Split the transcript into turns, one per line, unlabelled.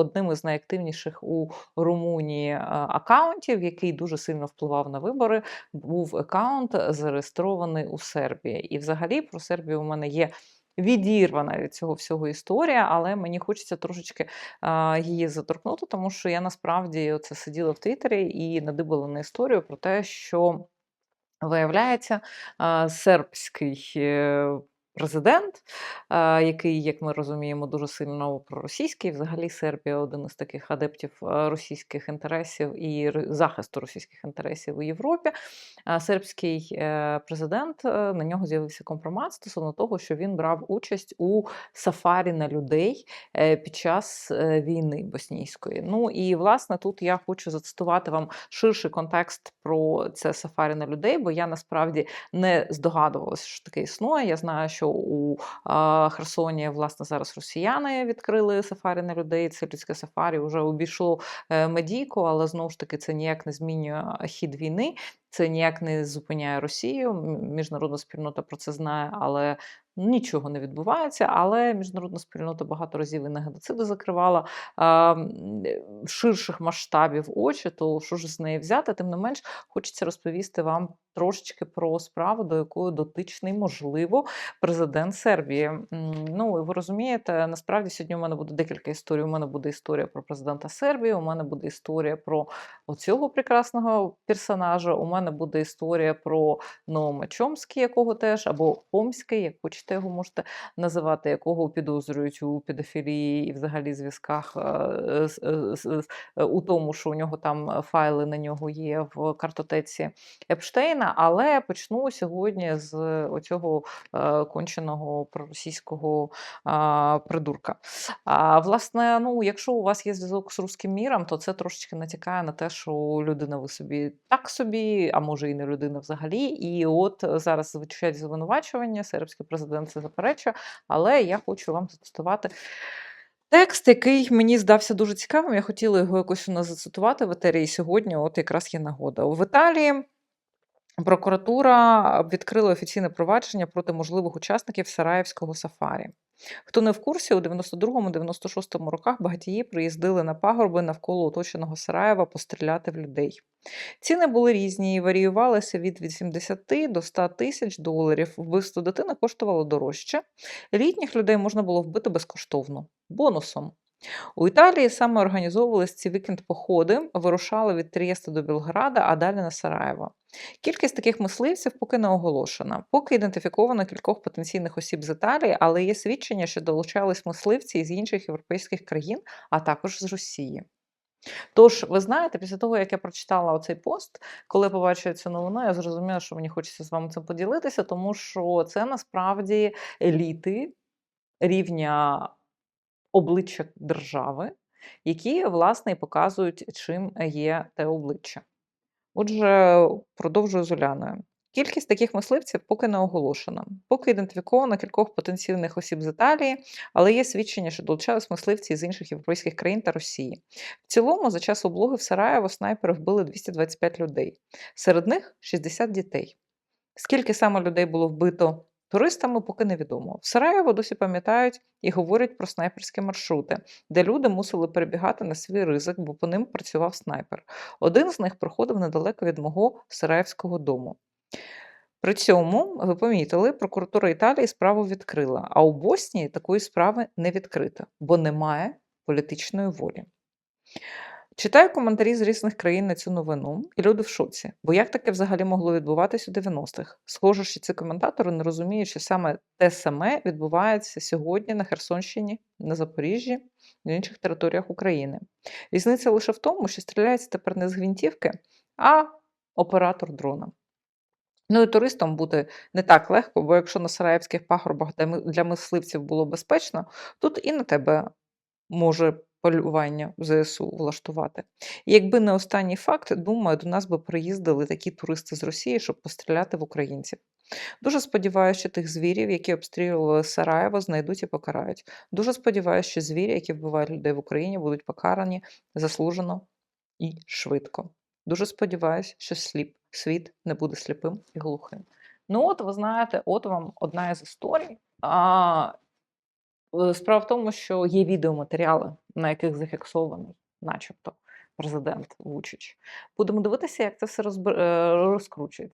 одним із найактивніших у Румунії е, акаунтів, який дуже сильно впливав на вибори, був акаунт зареєстрований у Сербії. І взагалі про Сербію у мене є. Відірвана від цього всього історія, але мені хочеться трошечки а, її заторкнути, тому що я насправді оце сиділа в Твіттері і надибала на історію про те, що виявляється, а, сербський е, президент, який, як ми розуміємо, дуже сильно проросійський. Взагалі, Сербія один із таких адептів російських інтересів і захисту російських інтересів у Європі. А, Сербський е, президент е, на нього з'явився компромат стосовно того, що він брав участь у сафарі на людей е, під час е, війни боснійської. Ну і власне тут я хочу зацитувати вам ширший контекст про це сафарі на людей, бо я насправді не здогадувалася, що таке існує. Я знаю, що у Херсоні власне зараз росіяни відкрили сафарі на людей. Це людське сафарі вже обійшло е, медійку, але знову ж таки це ніяк не змінює хід війни. Це ніяк не зупиняє Росію. Міжнародна спільнота про це знає, але нічого не відбувається. Але міжнародна спільнота багато разів і на геноциди закривала е, ширших масштабів очі. То що ж з неї взяти? Тим не менш, хочеться розповісти вам трошечки про справу, до якої дотичний, можливо, президент Сербії. Ну, і ви розумієте, насправді сьогодні у мене буде декілька історій. У мене буде історія про президента Сербії, у мене буде історія про оцього прекрасного персонажа. У мене буде історія про Ноума Чомський, якого теж, або Омський, як хочете його можете називати, якого підозрюють у педофілії і взагалі зв'язках е, е, е, у тому, що у нього там файли на нього є в картотеці Епштейна. Але почну сьогодні з оцього конченого проросійського придурка. А, власне, ну, якщо у вас є зв'язок з руським міром, то це трошечки натякає на те, що людина ви собі так собі, а може і не людина взагалі. І от зараз звучать звинувачування, сербський президент це заперечує, але я хочу вам зацитувати. Текст, який мені здався дуже цікавим, я хотіла його якось у нас зацитувати в етері, і сьогодні от якраз є нагода. В Італії Прокуратура відкрила офіційне провадження проти можливих учасників Сараївського сафарі. Хто не в курсі, у 92-96 роках багатії приїздили на пагорби навколо оточеного Сараєва постріляти в людей. Ціни були різні і варіювалися від 80 до 100 тисяч доларів. Вбивство дитини коштувало дорожче. Літніх людей можна було вбити безкоштовно, бонусом. У Італії саме організовувались ці вікенд-походи, вирушали від Трієста до Білграда, а далі на Сараєво. Кількість таких мисливців поки не оголошена. Поки ідентифіковано кількох потенційних осіб з Італії, але є свідчення, що долучались мисливці із інших європейських країн, а також з Росії. Тож, ви знаєте, після того, як я прочитала оцей пост, коли побачила цю новину, я зрозуміла, що мені хочеться з вами цим поділитися, тому що це насправді еліти рівня обличчя держави, які, власне, і показують, чим є те обличчя. Отже, продовжую з Уляною. Кількість таких мисливців поки не оголошена. Поки ідентифіковано кількох потенційних осіб з Італії, але є свідчення, що долучались мисливці з інших європейських країн та Росії. В цілому, за час облоги в Сараєво снайпери вбили 225 людей, серед них 60 дітей. Скільки саме людей було вбито туристами, поки невідомо. В Сараєво досі пам'ятають і говорять про снайперські маршрути, де люди мусили перебігати на свій ризик, бо по ним працював снайпер. Один з них проходив недалеко від мого Сараєвського дому. При цьому, ви помітили, прокуратура Італії справу відкрила, а у Боснії такої справи не відкрито, бо немає політичної волі. Читаю коментарі з різних країн на цю новину, і люди в шоці. Бо як таке взагалі могло відбуватись у 90-х? Схоже, що ці коментатори не розуміють, що саме те саме відбувається сьогодні на Херсонщині, на Запоріжжі на інших територіях України. Різниця лише в тому, що стріляється тепер не з гвинтівки, а оператор дрона. Ну і туристам бути не так легко, бо якщо на Сараївських пагорбах для мисливців було безпечно, тут і на тебе може полювання в ЗСУ влаштувати. І якби не останній факт, думаю, до нас би приїздили такі туристи з Росії, щоб постріляти в українців. Дуже сподіваюся, що тих звірів, які обстрілювали Сараєво, знайдуть і покарають. Дуже сподіваюся, що звірі, які вбивають людей в Україні, будуть покарані заслужено і швидко. Дуже сподіваюся, що сліп, світ не буде сліпим і глухим. Ну, от ви знаєте, от вам одна із історій. А, Справа в тому, що є відеоматеріали, на яких зафіксований, начебто, президент Вучич. Будемо дивитися, як це все розбер- е, розкручується.